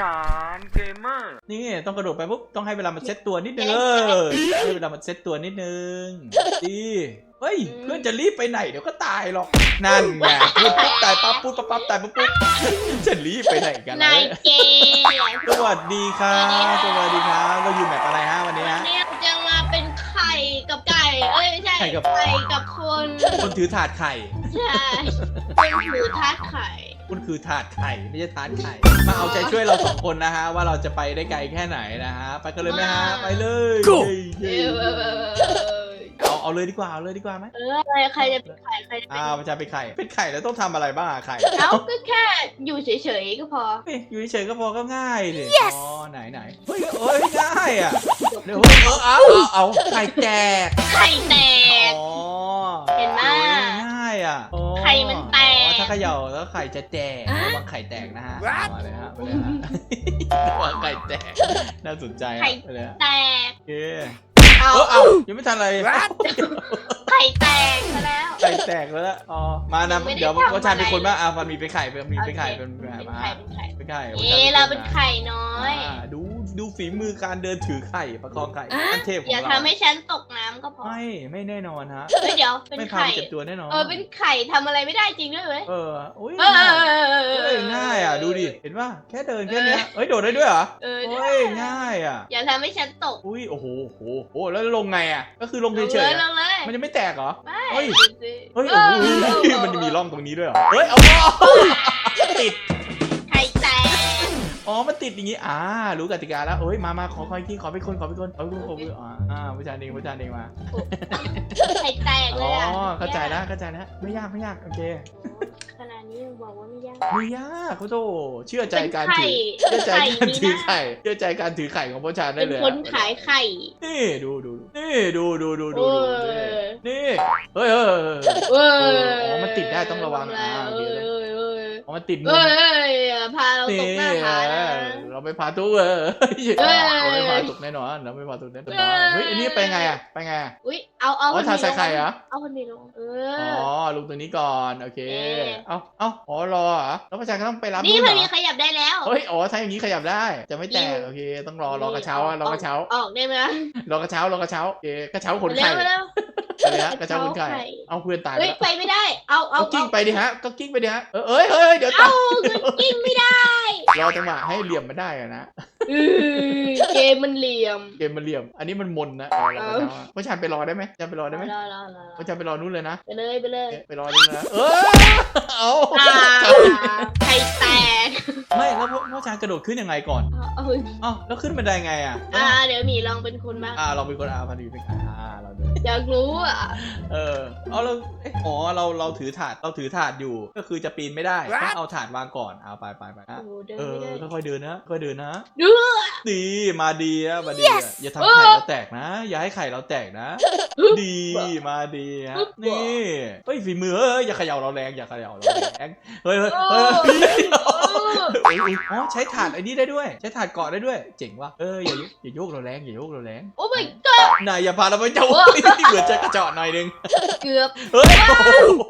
ฉานเกมเมอร์ นี่ต้องกระโดดไปปุ๊บต้องให้เวลามันเซ็ตตัวนิดนึงเออให้เวลามันเซ็ตตัวนิดนึงดีเฮ้ยเพื่อนจะรีบไปไหนเดี๋ยวก็ตายหรอกนั่นไงพูดปุ๊บตายปั๊บพูดปั๊บปั๊บตายปุ๊บปุ๊บจะรีบไปไหนกันนายเกย์สวัสดีครับสวัสดีครับเราอยู่แมปอะไรฮะวันนี้วันฮะนี้จะมาเป็นไข่กับไก่เอ้ยไม่ใช่ไข่กับกับคนคนถือถาดไข่ใช่เป็นถือทาสไข่ คุณคือถาดไข่ไม่ใช่ถาดไข่ มาเอาใจช่วยเราสองคนนะฮะ ว่าเราจะไปได้ไกลแค่ไหนนะฮะ ไปกันเลยไหมฮะ ไปเลย Go เย้เอเย้เอาเอาเลยดีกว่าเอาเลยดีกว่าไหมออะไรใครจะเป็นไข่ใครจะเป็นอ่าประชาเป็นไข่เป็นไข่แล้วต้องทำอะไรบ้างอะไข่เอ้าก็แค่อยู่เฉยๆก็พอ เฮ้ยอยู่เฉยๆก็พอก็ง่ายเลยอ๋อไหนไหนเฮ้ยเฮ้ยง่ายอะเดี๋ยวเฮ้ยเออเอาเอาเอาไข่แจกไข่แตก อ๋อเห็นไหม โอ้ยง่าย อะอ๋อไข่มันแตก อ๋อถ้าเขย่าแล้วไข่จะแตกระวังไข่แตกนะฮะ What? มาเลยฮะมาเลยฮะระวังไข่แตก น่าสนใจฮะไข่ไปเลยฮะแตก โอเคเอาเออเอายังไม่ทันอะไร What? ไข่แตกซะแล้ว ไข่แตกแล้วละอ๋อ มานะยังไม่ได้เดี๋ยวทำว่าชายเป็นอะไรคนบ้างอะฟันมีเป็นไข่เป็นมีเป็นไข่โอเคเป็นเป็นเป็นมาไข่เป็นไข่เป็นไข่เอ๊ะเราเป็นไข่น้อย อ่าดู ดูฝีมือการเดินถือไข่ประคองไข่อันเทพของอย่าเราทำให้ฉันตกน้ำก็พอไม่ไม่แน่นอนฮะ เฮ้ยเดี๋ยวเป็นไม่พาไข่ไปเจ็บตัวแน่นอนเออเป็นไข่ทำอะไรไม่ได้จริงด้วยเว้ยเออโอ้ยเออง่ายเอ้ยง่ายอะดูดิเห็นป่ะแค่เดินแค่เนี้ยเอ้ยโดดได้ด้วยเหรอเออโอ้ยง่ายอะอย่าทำให้ฉันตกอุ้ยโอ้โหโอ้โหโอ้โหแล้วลงไงอะก็คือลงลงเฉเลยยๆลอะงเลยมันจะไม่แตกเหรอ ไม่เฮ้ย ดูสิเฮ้ยเอโอ้อโหเออเออมันจะมีร่องตรงนี้ด้วยเหรอเฮ้ยเอาติดไข่แตก อ๋อ มันติดอย่างงี้ อ่า รู้กติกาแล้วเอ้ย มามาขอคอยที่ขอเป็นคนขอเป็นคนขอเป็นคนขอเป็นคนอ่าอ่าผู้ชายเองผู้ชายเองมา ไข่แตกเลอ๋อยอะเข้าใจแล้วเข้าใจแล้ว ไม่ยากไม่ยาก โอเค ขนาดนี้ยังบอกว่าไม่ยาก ไม่ยากเขาโตเชื่อใจการเป็นไข่ถือเชื่อใจการไข่ถือนี่นะไข่ เชื่อใจการถือไข่ของผู้ชายได้เป็นเลยคนขายไข่ นี่ดูดูดูนี่ดูดูดูดูเอดูอนี่ เฮ้ยเฮ้ยเฮ้ยเอออ๋อมันติดได้ต้องระวังอ่าโอเอเคอเออ เอออ๋อมันติดมุเอเอออย่าพาเราตกหน้าผานะเราไปพาทุกเออเอ้ยเราไม่พาทุกแน่นอนเราไม่พาทุกแน่นอนเฮ้ยอันนี้ไปไงอะไปไงอะอุ้ยเอาเอาอ๋อทาใส่ไข่เอาคนนี้ลงเออ๋อลงตรงนี้ก่อนโอเคเอ๊ะเอาเอ้าอ๋อรอเรอแล้วประชาชนต้องไปรับนี่นู่นพอดีขยับได้แล้วเฮ้ยอ๋อถ้าอย่างนี้ขยับได้จะไม่แตกโอเคต้องรอรอกระเช้ารอกระเช้าออกได้ไหมรอกระเช้ารอกระเช้าโอเคกระเช้าขนไข่ เร็วอะไรฮะกระเช้าขนไข่กระเช้าไข่เอาเพื่อนตายไปเฮ้ยไปไม่ได้ เอาเอากิ้งไปดิฮะ ก็กิ้งไปดิฮะเออเอ้ยเฮ้ยเดี๋ยวตาเอากิ้งไม่ได้รอจังหวะให้เหลี่ยมมาได้อะนะเกมมันเหลี่ยม เกมมันเหลี่ยม อันนี้มันมนนะเอาละกราอะผู้ชายไปรอได้ไหมจะไปรอได้ไหมรอรอรอผู้ชายไปรอนู่นเลยนะไปเลยไปเลยไปรอนู่นนะเออเอาไข่แตกไม่แล้วผู้ชายกระโดดขึ้นยังไงก่อนอาเอ้าแล้วขึ้นบันไดไงอะอ่าเดี๋ยวหมีลองเป็นคนบ้างอ่าเราเป็นคนอาพอดีเป็นอาเราเดินอยากรู้อะ เออ เอาเราเอ๊ะอ๋อเราเราถือถาดเราถือถาดอยู่ ก็คือจะปีนไม่ได้ต้องเอาถาดวางก่อนเอาไปไปไปนะโอ้โหเดินเออไม่ได้ค่อยๆเดินนะค่อยๆเดินนะดู ดีมาดีอะมาดีอะอย่าทำไข่เราแตกนะ อย่าให้ไข่เราแตกนะ ดีมาดีฮะนี่เฮ้ยฝีมือเฮ้ยอย่าเขย่าเราแรงอย่าเขย่าเราแรงเฮ้ยเฮ้ยโอ้เฮ้ยโอ้เฮ้ยอ๋อใช้ถาดไอ้นี่ได้ด้วย ใช้ถาดเกาะได้ด้วย เจ๋งว่ะเอออย่าอย่าโยกเราแรงอย่าโยกเราแรงโอ้ my god นายอย่าพาเราไปเจ้าโอ้เหมือนจะกระเจาะหน่อยนึง เกือบเฮ้ยโอ้โห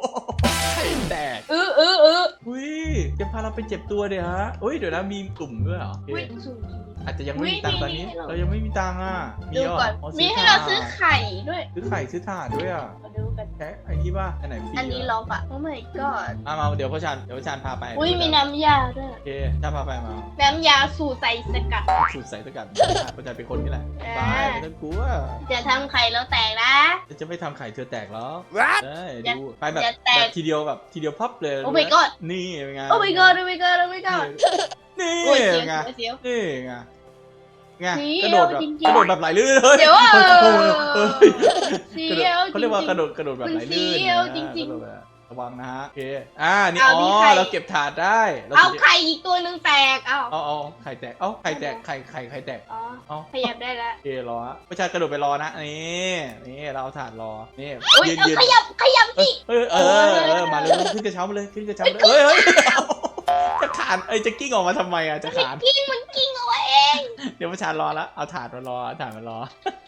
ไข่แตกเออเออเออ อุ้ยจะพาเราไปเจ็บตัวเดี๋ยวฮะอุ้ยเดี๋ยวนะมีตุ่มด้วยเหรอโอเคอุ้ยสูง อาจจะยังไม่มีตังค์ตอนนี้มีมีให้เราเรายังไม่มีตังค์อะมีดูเหรอก่อน อ๋อมีให้ถเราดซื้อไข่ด้วยซื้อไข่ซื้อถาดด้วยอะมาดูกัน แค่ไอ้นี่ป่ะอันไหนฟรีอันนี้ล็อกอะโอ้ my god มามาเดี๋ยวพ่อชันเดี๋ยวพ่อชันพาไปอุ้ยมีน้ำยาด้วย โอเคถ้าพาไปมาน้ำยาสูตรใส่สกัด สูตรใส่ตะกัดพ่อชันเป็นคนนี่แหละอ่าไปไม่ต้องกลัวจะทำไข่แล้วแตกนะ จะไม่ทำไข่เธอแตกหรอก What? ได้อย่าดูไปแบบอย่าแตก แบบทีเดียวแบบทีเดียวพับเลยโอ้ my god นี่เป็นไง โอ้ my god โอ้ my god โอ้ my god นี่โอ้ยเป็เสียนไงวเสียว นี่ไงไงเสียวกระโดดแบบจริงๆ กระโดดแบบไหลลื่นเลยเดี๋ยวโอ้โหเออเฮ้ยเสีกระโดดยวเขาเรียกว่าจกริระงโดดกระโดดแบบไหลลื่นมันเสียวนะจริงๆกะโดดแบบ ระวังนะฮะโอเคอ่านี่เอาอ๋อมีไข่ เราเก็บถาดได้รๆเอาจะไข่อีกตัวหนึ่งแตกเอาเอาเอาไข่แตกเอ้าไข่แตกไข่ไข่ไข่แตกอ๋อเอาขยับได้แล้วโอเครอฮะผู้ชายกระโดดไปรอนะนี่นี่เราเอาถาดรอนี่โอ้ยยืนเอายืนขยับขยับสิ เออเออเออมาเลยขึ้นกระเช้ามาเลยขึ้นกระเช้ามาเลยเฮ้ยเฮ้ยเอาจะขานเอ้ยจะกิ้งออกมาทำไมอะจะขาน กิ้งมันกิ้งเอาไว้เอ งเดี๋ยวผู้ชายรอแล้วเอาถาดมารอเอาถาดมารอ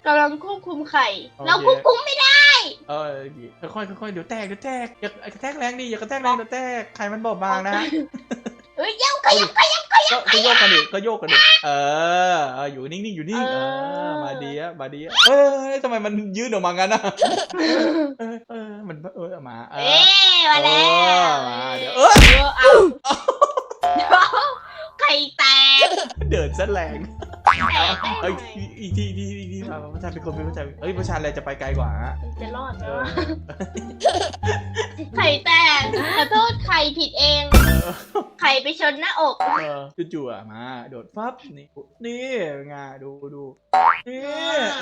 กำลังควบคุมไข่ โอเค เราควบคุมไม่ได้ เออค่อยๆค่อยๆเดี๋ยวแตกเดี๋ยวแตกอย่ากระแทกแรงดิอย่ากระแทกแรงเดี๋ยวแตกไข่มันบอบบางนะเอ้ยเย้าขยับขยับ ก็ก็โยกกันดิก็โยกกันดิเออเอออยู่นิ่งๆอยู่นิ่งเอเอออมาดีอะมาดีอะเออทำไมมันยืดออกมางั้นอะเออเออมันเออมาเอเอ๊อะมาแล้วเออมาเดี๋ยวเออเออเอาเดี๋ยวไข่ แตกเดินซะแรงแตกได้เอ้ยไงอีกทีอีกทีอีกทีมาพระชายเป็นคนเป็นพระชายเอ้ยพระชายอะไรจะไปไกลกว่าฮะมันจะรอดเอไหมอวะไข่แตกขอโทษไข่ผิดเอง ไข่ไปชนหน้าอกเออจู่ๆอะมา โดดฟับนี่นี่เป็นไงดูดูนี่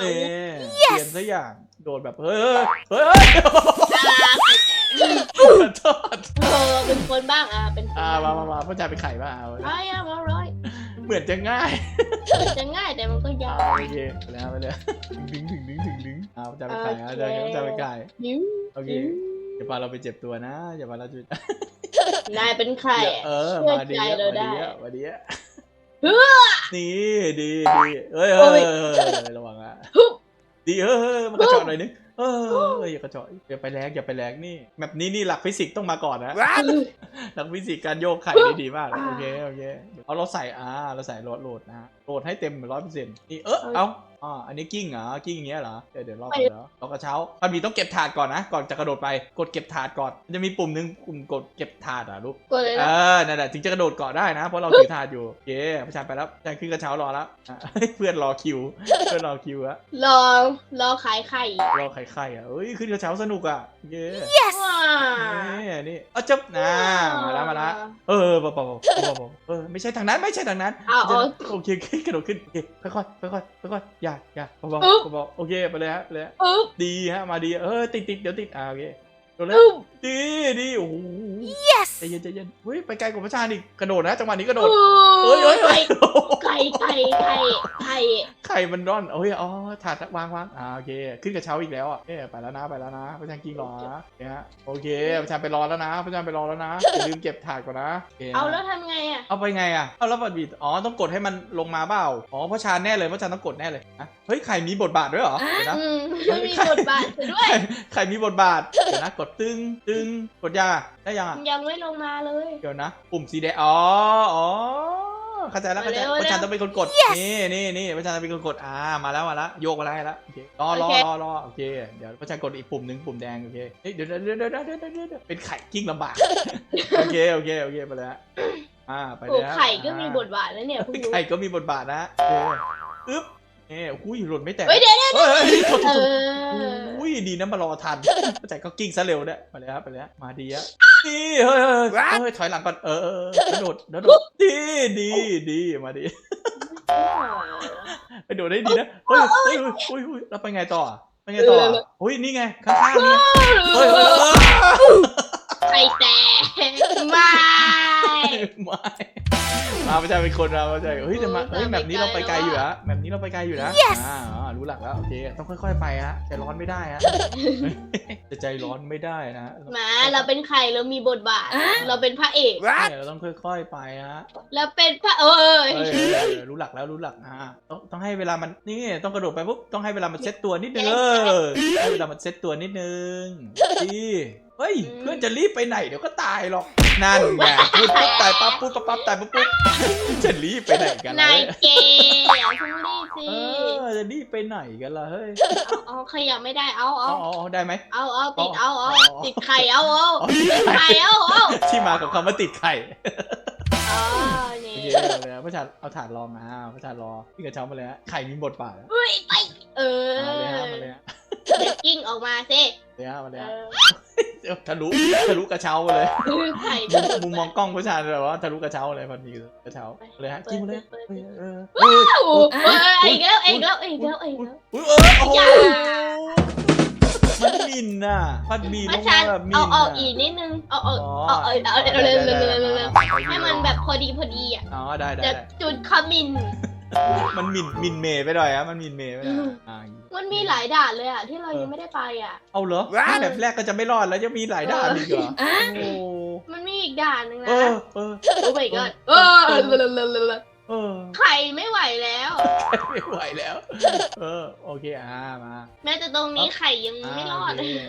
เอ๊ะเปลี่ยนซะอย่างโดดแบบเฮ้ยเฮ้ยเฮ้ยอ่าไข่แตกขอโทษเออเป็นคนบ้างอะเป็นคนอ่าบ้างมามามาพ่อจ่ายไปไข่ป่ะเอาร้อยอะมาร้อยเหมือนจะง่ายมันจะง่ายแต่มันก็ยาเอาวโอเคไปแล้วไปเลยดึงดึงดึงดึงดึงเอาพ่อจ่ายไปไข่อะโอเคจ่ายพ่อจ่ายไปไข่นิ้วโอเคอย่าพาเราไปเจ็บตัวนะอย่าพาเราจะนายเป็นใครอะเออเชื่อมาดีใจอะเรามาได้ดีอะมาดีอะเฮ้อนี่ดีดีเอ้ยเฮ้ยเฮ้ยเฮ้ยระวังอะฮึบดีเฮ้ยเฮ้ยมันกระจอกหน่อยนึง เออเฮ้ยอย่ากระจอกอย่าไปแรงอย่าไปแรงนี่แบบนี้นี่หลักฟิสิกส์ต้องมาก่อนนะหลักฟิสิกส์การโยกไข่นี่ดีมากเลยโอเคโอเคเอาเราใส่อ่าเราใส่โหลดโหลดนะฮะโหลดให้เต็มร้อยเปอร์เซ็นต์นี่เออเอา อ่าอันนี้กิ้งเหรอ กิ้งอย่างเงี้ยเหรอ เดี๋ยวเดี๋ยวรอก่อนเดี๋ยวรอกระเช้าพันมีต้องเก็บถาดก่อนนะ ก่อนจะกระโดดไป กดเก็บถาดก่อนมันจะมีปุ่มหนึงปุ่มกดเก็บถาดอะลูก กดเลยเอนะอ นั่นแหละถึงจะกระโดดเกาะได้นะ เพราะเราถือถาดอยู่โอเคประชานไปแล้วประชานขึ้นกระเช้ารอแล้วอะ เพื่อนรอคิว เพื่อนรอคิวอะรอ รอขายไข่รอไข่ไข่อะเอ้ย ขึ้นกระเช้าสนุกอะเย้ ว้านี่นี่เอาจับนะมาแล้วมาแล้วเออเบาๆเบาๆเบาๆเออไม่ใช่ทางนั้นไม่ใช่ทางนั้นเอาเอาโอเคโอเคกระโดดขึ้นโอเคค่อยๆค่อยๆค่อยๆอย่าอย่าเบาอึ๊บๆเบาๆโอเคไปเลยฮะไปเลยฮะอึ๊บ ดีฮะมาดีเออติดติดเดี๋ยวติดอ่าโอเค โดดเลยอึ๊บดีดีโอ้โหใจเย็นใจเย็นเฮ้ยไปไกลกว่าพระชาอีกกระโดดนะจังหวะนี้กระโดดเอ้ยเอ้ยเอ้ยไข่ไข่ไข่ไข่ไข่มันร่อนเอ้ยอ๋อถาดวางวางอ่าโอเคขึ้นกระเช้าอีกแล้วอะเอ้ยไปแล้วนะไปแล้วนะพระชากินรอนะเนี่ยฮะโอเคพระชาไปรอแล้วนะพระชาไปรอแล้วนะอย่าลืมเก็บถาดก่อนนะโคนะเอาแล้วทำไงอะเอาไปไงอะเอาแล้วบัดบิดอ๋อต้องกดให้มันลงมาเปล่าอ๋อพระชาแน่เลยพระชาต้องกดแน่เลยนะเฮ้ยไข่มีบทบาทด้วยเหรอเดี๋ยวนะอืมไม่มีบทบาทด้วยไข่ไข่มีบทบาทเดี๋ยวนะกดตึงตึงกดยาได้ยังอะยังไม่ลงมาเลยเดี๋ยวนะ ปุ่มสีแดงอ๋ออ๋อเข้าใจแล้วเข้าใจมาเร็วประชันเร็วต้องเป็นคนกดนี่นี่นี่ประชันต้องเป็นคนกดอ่ามาแล้วมาแล้วโยกมาแล้วแล้วโอเครอรอโอเครอรอโอเคเดี๋ยวประชันกดอีกปุ่มหนึ่งปุ่มแดงโอเคเฮ้ยเดี๋ยวเดี๋ยวเดี๋ยวเดี๋ยวเดี๋ยวเดี๋ยวเดี๋ยวเป็นไข่กิ้งลำบากโอเคโอเคโอเคไปเลยฮะอ่าไปโอ้แล้วไข่ก็มีบทบาทแล้วเนี่ยเพิ่งรู้ไข่ก็มีบทบาทนะโอเคอึ๊บ เอ้ยอุ้ยหล่นไม่แตกเฮ้ยเดี๋ยวเฮ้ยเฮ้ยโทษโทเอษโทษออุ้ยดีนะมารอทันเข้าใจก็กิ้งซะเร็วเนี่ยมาเลยครับไปเลยฮะมาดีอะนี่เฮ้ยเฮ้ยเฮ้ยเฮ้ยถอยหลังก่อนเออเออเออกระโดดกระโดดดีดีดีมาดีกระโดดได้ดีนะเฮ้ยเฮ้ยเฮ้ยเฮ้ยเฮ้ยแล้วไปไงต่ออะไปไงต่ออะเฮ้ยนี่ไงข้างๆนี่ไงเฮ้ยเฮ้ยเฮ้ยไข่แตก ไม่ ไม่มาไม่ใช่เป็นคนเราไม่ใช่เฮ้ยแต่มาเฮ้ยแบบนี้เราไปไกลอยู่อะแบบนี้เราไปไกลอยู่นะอ่าอ่ารู้หลักแล้วโอเคต้องค่อย ๆ ไปฮะใจร้อนไม่ได้ฮะจะใจร้อนไม่ได้นะหมาเราเป็นไข่เรามีบทบาท เราเป็นพระเอก เนี่ยเราต้องค่อย ๆ ไปฮะเราเป็นพระเออเอ้ยเอ้ยเอ้ยรู้หลักแล้วรู้หลักนะฮะต้องต้องให้เวลามันนี่ต้องกระโดดไปปุ๊บต้องให้เวลามันเซ็ตตัวนิดนึงเออให้เวลามันเซ็ตตัวนิดนึงดี เฮ้ย เพื่อนจะรีบไปไหนเดี๋ยวก็ตายหรอกนั่นไงพูดปุ๊บตายปั๊บพูดปั๊บปั๊บตายปุ๊บปุ๊บจะรีบไปไหนกันล่ะนายเฮ้ยเกย์อย่าเพิ่งรีบสิเออจะรีบไปไหนกันล่ะเฮ้ยเอาเอาขยับไม่ได้เอาเอาเอาเอาเอาได้ไหม เอาเอาติดอ๋เอาอเอาอ๋อ ติดไข่เอาเอาอ๋อติดไข่เอาเอาที่มาของคำว่าติดไข่อ๋อโอนี่เคเอาเลยพระชาเอาถาดรองอะพระชารอพี่กระเช้ามาเลยฮะไข่มีบทบาทอะเฮ้ยไปเออเอาเลยฮะมาเลยฮะเดี๋ยวกิ้งออกมาสิเลยฮะมาเลยเอฮะอเดี๋ยว ทะลุทะลุกระเช้ามาเลยไข่มุมมุมมองกล้องผู้ชายแบบว่าทะลุกระเช้าเลยพอดีกระเช้าเลยฮะกินมาเลยเปิดเฮ้ยเปิดเออว้าวเอ้ยอีกแล้วอีกแล้วอีกแล้วอีกแล้วอุ้ยเออโอ้โหอย่ามันมินน่ะพัดบีลพระงชัมานแบบมินเอาน่ะออกอีกนิดนึงเอาเอาเอาเอาเอาเอาเร็วเร็วเร็วเร็วเร็วให้มันแบบพอดีพอดีอะอ๋อได้ได้จะได้จุดขมิน มันมินมินเมย์ไปหน่อยฮะมันมินเมย์ไปหน่อยอ่าอย่างงี้มันมีหลายด่านเลยอะ ที่เรายังไม่ได้ไปอะ เอาเหรอแบบแรกก็จะไม่รอดแล้วจะมีหลายด้านอีกเหรอโอ้มันมีอีกด่านหนึ่งเอนะอเออ โอ้ my god เออเออไข่ไม่ไหวแล้ว ไม่ไหวแล้ว เออโอเคอ่ามาแม้แต่ตรงนี้ไข่ยังไม่รอดาโเค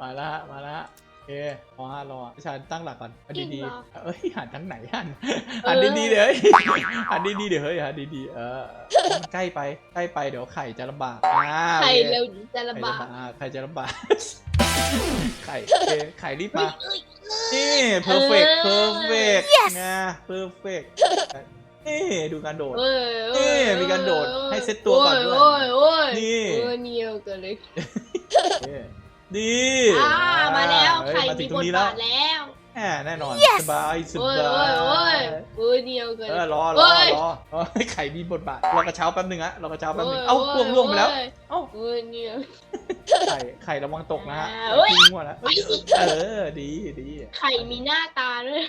มาแล้วฮะมาแล้วฮะ เครอฮะรอประชาตั้งหลักก่อนเอาจริงดีเหรอๆเอ้ยหันทั้งไหนหันเออหันดีๆเดี๋ยวเฮ้ยหันดีๆเดี๋ยวเฮ้ยหันดีๆเออมันใกล้ไปใกล้ไปเดี๋ยวไข่จะลำบากอ่าใครโอคเร็วจะไข่ลำบากไข่จะลำบากไข่โอเคไข่รีบมาเอ้ยนี่ perfect เออ perfect นะ perfect นี่ดูการโดดเอ้ยนี่เอ้ยมีการโดดให้เซ็ตตัวก่อนด้วยโอ้ยโอ้ยนี่โอ้ยเนียวกันเลยเอ้ย ดีอ่ามาแล้วเอ้ยใครมาถึมีงตรบงทนี้แล้วบาทแล้วแหมแน่นอนสบายสโอ้ยบาโอ้ยยโอ้ยโอ้ยเนียวกันเออรอโอ้รอยรอเอ้ยไข่มีบทบาทรอกระเช้าแป๊บนึงอะรอกระเช้าแป๊บนึงโยเอ้าโยล่วงล่วงไปแล้ว โอ้ยเอ้าโอ้ยเนียวไข่ไข่ระวังตกนะฮะอ่าเอ้ย ทิ้งหมดแล้วเอ้ยเออ ดีดีไข่มีหน้าตาด้วย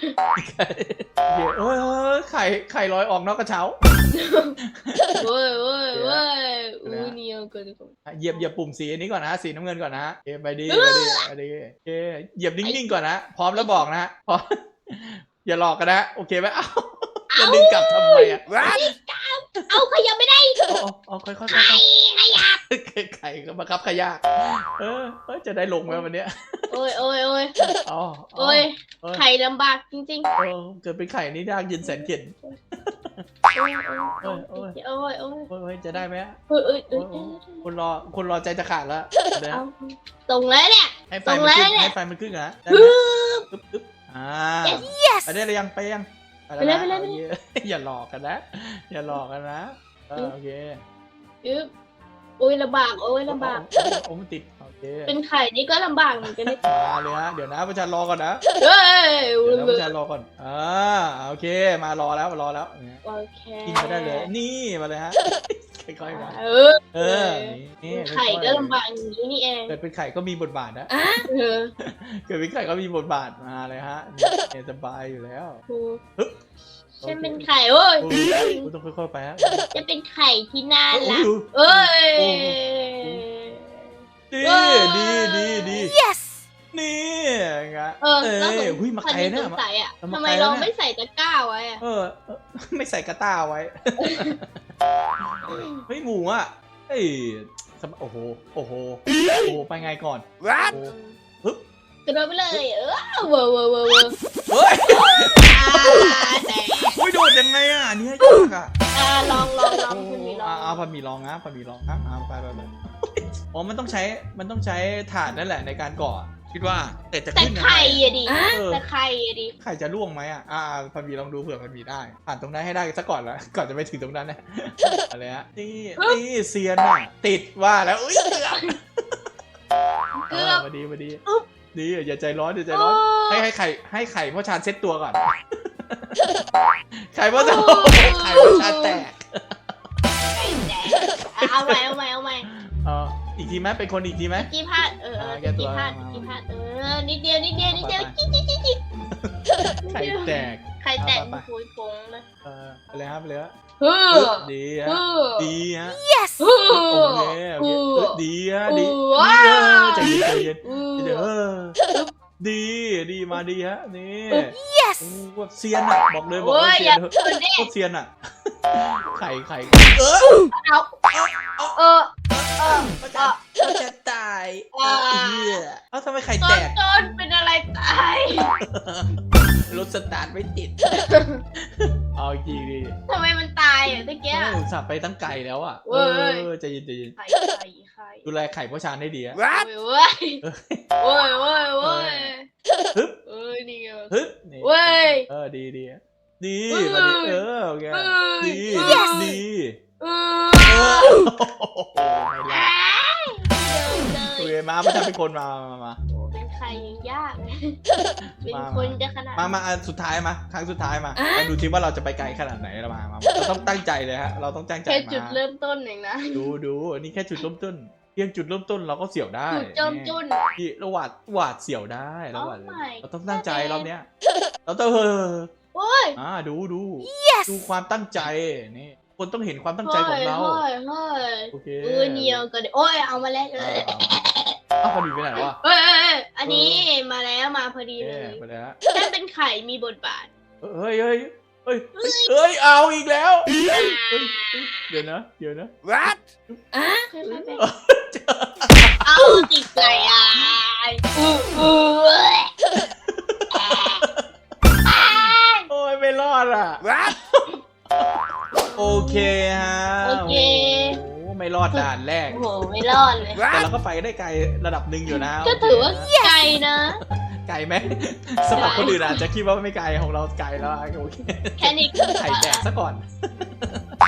เดี๋ยวเอ้ยเอ้ยไข่ไข่ลอยออกนอกกระเช้าโอ้ยโอ้ยเดี๋ยวโอ้ยเดี๋ยวนะโอ้ยเนียวกันเหยียบเหยียบปุ่มสีอันนี้ก่อนนะสีน้ำเงินก่อนนะโอเคไปดีไปดีไปดีโอเคเหยียบนิ่งๆก่อนนะ พร้อมแล้วบอกนะพร้อมอย่าหลอกกันนะ โอเคไหมเอ้า จะดึงกลับทำไมอะเอาขยับไม่ได้เอาเอาเอาค่อยๆค่อยๆค่อยๆ ขยับไข่ก็บังคับขยากเออเออจะได้ลงไหมวันเนี้ยโอ้ยโอ้ยโอ้ยอ๋อโอ้ยเออไข่ลำบากจริงเออเกิดเป็นไข่นี่ยากยินแสนเข็นๆโอ้ยโอ้ยโอ้ยโอ้ยโอ้ยโอ้ยโอ้ยจะได้ไหมโอ้ยโอ้ยโอ้โอ้ยยคนรอคนรอใจจะขาดแล้วเดี๋ยวเอาตรงแล้วเนี่ย ให้ไฟมันขึ้นตรงแล้วเนี่ยให้ไฟมันขึ้นนะได้ไหมปึ๊บปึ๊บอ่าไปได้หรือยังไปยังนะ ไปเลยไปเลยไปเลยโอคอย่าหลอกกันนะ อย่าหลอกกันนะเออโอเคอึ๊บโอ้ยลำบากโอ้ยลำบาก โอ้โอ้โอ้มันติดโอเคเป็นไข่นี่ก็ลำบากเหมือนกันนะมาเลยฮะเดี๋ยวนะประชารอก่อนนะเฮ้ยเดี๋ยวนะประชารอก่อนอ่าโอเค มารอแล้วมารอแล้วเนี่ยโอเคกินมาได้เลย นี่มาเลยฮะ ค่อยๆมาเออ เออนี่ไข่ค่อยๆก็ลำบากอย่างนี้นี่เองเกิดเป็นไข่ก็มีบทบาทนะเออเกิดเป็นไข่ก็มีบทบาทมาเลยฮะเนี่ยสบายอยู่แล้วครูฮึบฉันเป็นไข่โอ้ยโอ้ยโอ้ยต้องค่อยๆไปฮะจะเป็นไข่ที่น่าโอ้รักยเอ้ยดีเอ้ยดีดีดี Yes! นี่ไงเออแล้วสงหุ้ยมาพอไกลดีเนี่สยงสัยอะมาทำไมไกลเราแล้วเนี่ยไม่ใส่ตะกร้าไว้อะเออเออ ไม่ใส่กระต้าไว้ เฮ้ยหมูอะเฮ้ยสบโอ้โห โอ้โห โอ้โห ไปไงก่อน What? โอ้ฮึบกระโดดไปเลยเออเวอร์เวอร์เวอร์เวอร์เฮ้ยอ่าแต่อุ้ยโดดยังไงอะอันนี้ยากอะอ่าลองลองลองโอ้คุณมีลออ่างอ่าพอมีลองนะพอมีลองนะอ่าไปไปไปอ๋อ มันต้องใช้ มันต้องใช้ถ่านนั่นแหละในการก่อ คิดว่าแต่จะแต่ขึ้นยังไข่ไงอะดิเออแต่ไข่อะดิไข่จะร่วงไหมอะอ่าพอมีลองดูเผื่อมันมีได้ ผ่านตรงนั้นให้ได้ซะก่อนละก่อนจะไปถึงตรงนั้นนะอะไรฮะนี่นี่เซียนอะติดว่าแล้วอุ้ยเกือบเกือบมาดีมาดีอุ๊บดีอย่าใจร้อนอย่าใจร้อน ให้ให้ไข่ให้ไข่พ่อชานเซ็ตตัวก่อน ไข่พ่อชานไข่พ่อชานแตกไข่แตกอะเอาใหม่เอาใหม่เอาใหม่เอออีกทีไหมเป็นคนอีกทีไหม กี่พลาดเออเอออ่าแก้ตัวกี่พลาดมา กี่พลาดเออ นิดเดียว นิดเดียว นิดเดียวไปไปจิ๊ดจิ๊ดจิ๊ดจิ๊ดไข่แตกไข่แตกเอาไปโผยโผงเลยเอออะไรครับเลยฮะเฮ้อดีฮะเฮ้อดีฮะ Yes! เฮ้อโอเคโอเคเออดีฮะดีว้าดีเออใจเย็นใจเย็นเอเดี๋ยวอเออดีดีมาดีฮะนี่ Yes! โอ้แบบเซียนอะบอกเลยบอกโอ้ว่ายเซีอยย่านเถอะเปิดเด้โคตรเซียนอะไข่ไข่เออเอาเออเออก็ จะก็จะตายอ่าเหี้ยเอ้าทำไมไข่ต้แตนก ต้นเป็นอะไรตายรถสตาร์ทไม่ติด เอาจริงดิทำไมมันตายอะตะเกีย โอ้สับไปตั้งไก่แล้วอะ เว้เอย อใจเย็นใจเย็นไข่ไข่ไข่ดูแลไข่พ่อชานให้ดีอะ โอ้ What? ยเว้ยโอ้ยโอ้ยโอ้ยฮึบ เอ้ยนี่ไงฮึบนี่เว้ย เออดีดีดีเว้ยมาดีเออโอเคเว้ยดี Yes ดีเอเอออโอ้โหไม่รอดเดิ นโอเลเคยมาพ่อชานเป็นคนมามามาโอ้เป็นใครยังยาก เป็นมาคนจะขนาดมามาอันสุดท้ายมาครั้งสุดท้ายมามาดูทีว่าเราจะไปไกลขนาดไหนเรามามาเราต้องตั้งใจเลยฮะ เราต้องตั้งใจแค่มาจุดเริ่มต้นเองนะ ดูดูอันนี้แค่จุดเริ่มต้นเพียงจุดเริ่มต้นเราก็เสียวได้จุดจมจุนที่เราหวาดหวาดเสียวได้เราหวาด Oh my เราต้องตั้งใจรอบเนี้ย เราต้องเออโอ้ยอ่าดูดู Yes! ดูความตั้งใจนี่คนต้องเห็นความตั้งใจของเราเฮ้ยเฮ้ยโอเคเออเนียวก็ได้โอ้ยเอามาแล้วเออเอาเอาพอดีไปไหนวะเฮ้ยเฮ้ยเฮ้ยอันนี้มาแล้วมาพอดีเอ๊เลยไปเลยฮะฉันเป็นไข่มีบทบาทเฮ้ยเฮ้ยเอ้ยเอ้ยเอ้ยเอาอีกแล้วเอ้ยเอ้ยเดี๋ยวนะเดี๋ยวนะ What? อะเอาติดใจอะอู้อู้โอ้ยไม่รอดอะ What? โอเคฮะโอเคโอ้โห ไม่รอดด่านแรก โอ้โหไม่รอดเลย แต่ What? เราก็ไปได้ไกลระดับหนึ่งอยู่นะก็ถือว่าไกลนะ ไกลไหมสำหรับคนอื่นอาจจะคิดว่าไม่ไกลของเราไกลแล้วอะโอเคแค่นี้ก็ไข่แตกซะก่อน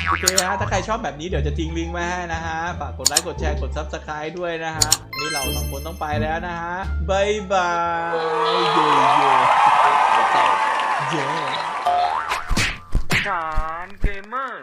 โอเคฮะถ้าใครชอบแบบนี้เดี๋ยวจะทิ้งลิงก์ไว้ให้นะฮะ ฝากกดไลค์ กดแชร์ กด subscribe ด้วยนะฮะวันนี่เราสองคนต้องไปแล้วนะฮะบายบายเย่เย่เย่ John Gamer